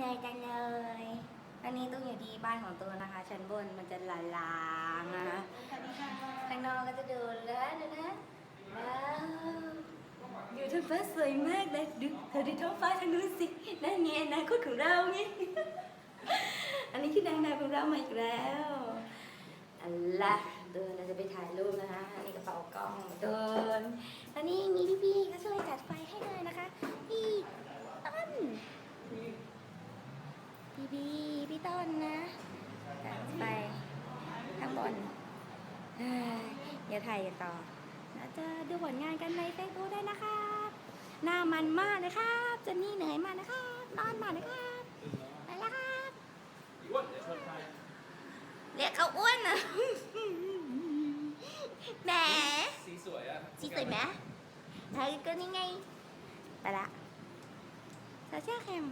นื่อยจังเลย อันนี้ตุ้งอยู่ที่บ้านของตัวนะคะ ชั้นบนมันจะลาลางๆนะคะข้างนอกก็จะดูแล้วนะนะว้าวอยู่ท้องฟ้าสวยมากเลยดูเธอดูท้องฟ้าทางนู้นสินั่นไงอนาคตของเราไงอันนี้คือนางนาของเรามาอีกแล้วอันละเดินเราจะไปถ่ายรูปนะคะอันนี้กระเป๋ากล้องเดินแล้วนี่มีพี่ๆก็ช่วยจัดไฟให้เลยนะคะ พี่ต้น พี่พี่พี่ ต้นนะไฟข้างบนเอ้ยเดี๋ยวถ่ายกันต่อแล้วจะดูผลงานกันในเฟซบุ๊กได้นะครับ หน้ามันมากเลยครับจนนี่เหนื่อยมากนะครับนอนมากนะครับไปแล้วครับเรียกเขาอ้วนนะแหมสีสวยอะจีสวยไหมเธอก็นี่ไงไปละโซเชียลแคม